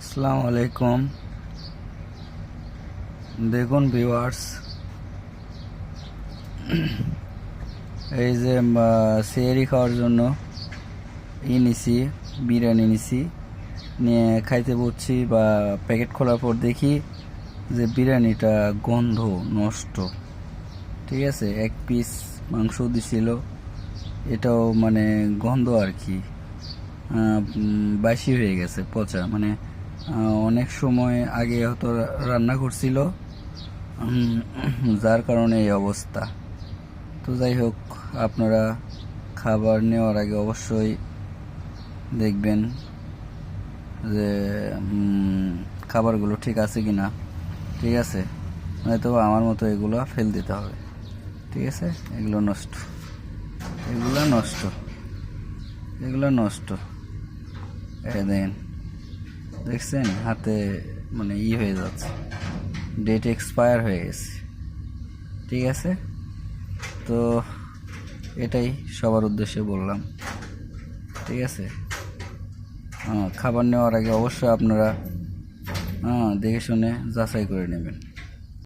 আসসালামু আলাইকুম। দেখুন ভিউয়ার্স এই যে সেরি খাওয়ার জন্য ই নিছি, বিরিয়ানি নিছি, নিয়ে খাইতে বসছি বা প্যাকেট খোলার পর দেখি যে বিরিয়ানিটা গন্ধ নষ্ট। ঠিক আছে, এক পিস মাংস দিছিল, এটাও মানে গন্ধ আর কি বাসি হয়ে গেছে, পচা মানে অনেক সময় আগে হয়তো রান্না করছিল। যার কারণে এই অবস্থা। তো যাই হোক, আপনারা খাবার নেওয়ার আগে অবশ্যই দেখবেন যে খাবারগুলো ঠিক আছে কি না ঠিক আছে? নয়তো আমার মতো এগুলো ফেল দিতে হবে। ঠিক আছে? এগুলো নষ্ট। এগুলো নষ্ট। এগুলো নষ্ট। দেখেন দেখছেন? হাতে মানে ই হয়ে যাচ্ছে। ডেট এক্সপায়ার হয়ে গেছে। ঠিক আছে? তো এটাই সবার উদ্দেশ্যে বললাম। ঠিক আছে? খাবার নেওয়ার আগে অবশ্যই আপনারা দেখে শুনে যাচাই করে নেবেন।